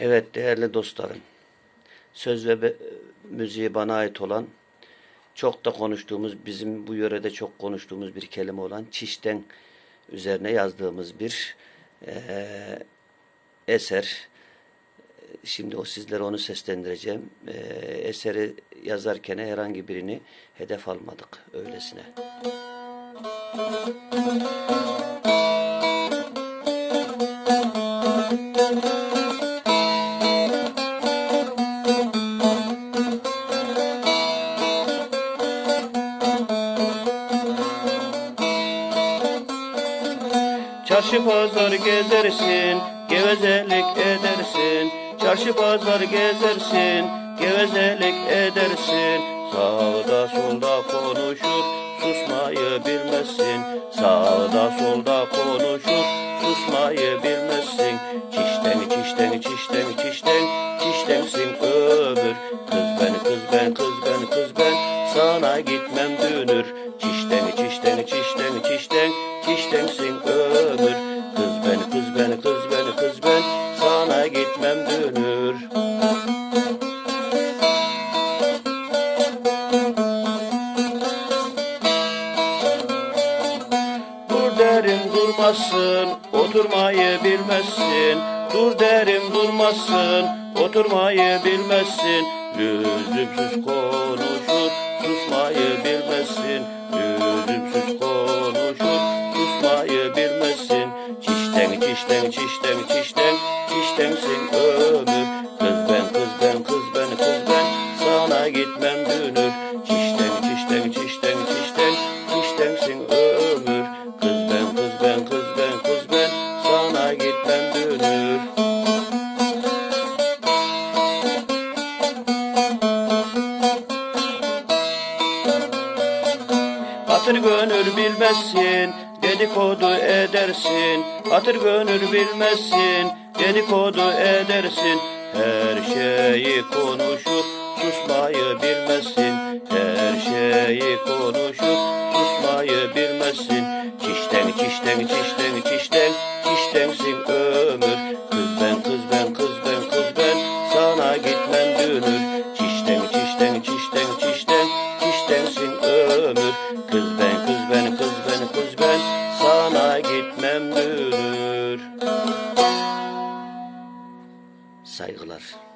Evet değerli dostlarım. Söz ve müziği bana ait olan çok da konuştuğumuz bizim bu yörede çok konuştuğumuz bir kelime olan çişten üzerine yazdığımız bir eee, eser. Şimdi o sizlere onu seslendireceğim. Eee, eseri yazarken herhangi birini hedef almadık öylesine. Çarşı pazar gezersin, gevezelik edersin. Çarşı pazar gezersin, gevezelik edersin. Sağda solda konuşur, susmayı bilmezsin. Sağda solda konuşur, susmayı bilmezsin. Çişten, çişten, çişten, çişten, çiştensin ömür. Kız ben, kız ben, kız ben, kız ben, sana gitmem dönür. Çişten, çişten, çişten, çişten, ben, kız ben, sana gitmem dönür. Dur derim durmasın, oturmayı bilmezsin. Dur derim durmasın, oturmayı bilmezsin. Lüzumsuz konuşur, çişten, çişten, çiştensin ömür. Kız ben, kız ben, kız ben, kız ben, sana gitmem dönür. Çişten, çişten, çişten, çişten, çiştensin ömür. Kız ben, kız ben, kız ben, kız ben, sana gitmem dönür. Hatır gönül bilmezsin, Dedikodu edersin Hatır gönül bilmezsin Dedikodu edersin Her şeyi konuşup Susmayı bilmezsin Her şeyi konuşup Susmayı bilmezsin Çişten çişten çişten çişten Çiştensin ömür. Kız ben kız ben kız ben kız ben Sana gitmem dönür saygılar.